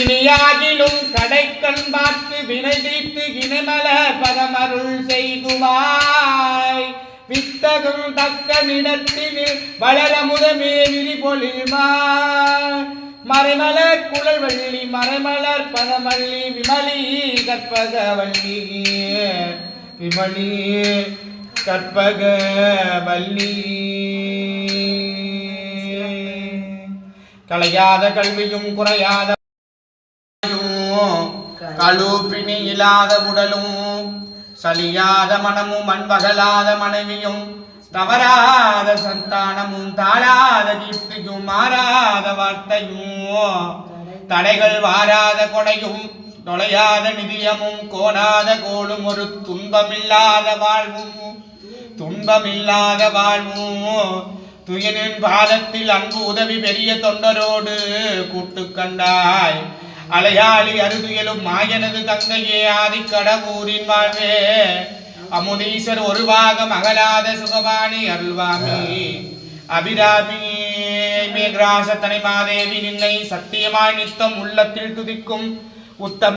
இனியாகிலும் கடைக்கண் பார்த்து வினை தீர்த்து இனமல பதமருள் செய்துவாய். வித்தகும் தக்க நிடத்தினில் வளர முதமே விரிபொழிமா மறைமலர் குழல் வள்ளி மறைமலர் பதமல்லி விமலி கற்பக வள்ளி விமலி கற்பக வள்ளி. கலையாத கல்வியும் குறையாத கழுப்பினி இல்லாத உடலும் சலியாத மனமும் அன்பகலாத மனைவியும் தவறாத சந்தானமும் தாழாத கீர்த்தியும் மாறாத வார்த்தையும் தடைகள் வாராத கொடையும் நுழையாத நிதியமும் கோணாத கோலும் ஒரு துன்பமில்லாத வாழ்வும் துன்பமில்லாத வாழ்வும் துயரின் பாதத்தில் அன்பு உதவி பெரிய தொண்டரோடு கூட்டு கண்டாய். அலையாளி அருதுயலும் மாயனது தங்கையே ஆதி கடவுரின் வாழ்வே. அமுதீசர் ஒரு பாகம் அகலாத சுகபாணி அருள்வாமி. அபிராமி மேகராசத்தனை மாதேவி நின்னை சத்தியமாய் நித்தம் உள்ளத்தில் துதிக்கும் உத்தம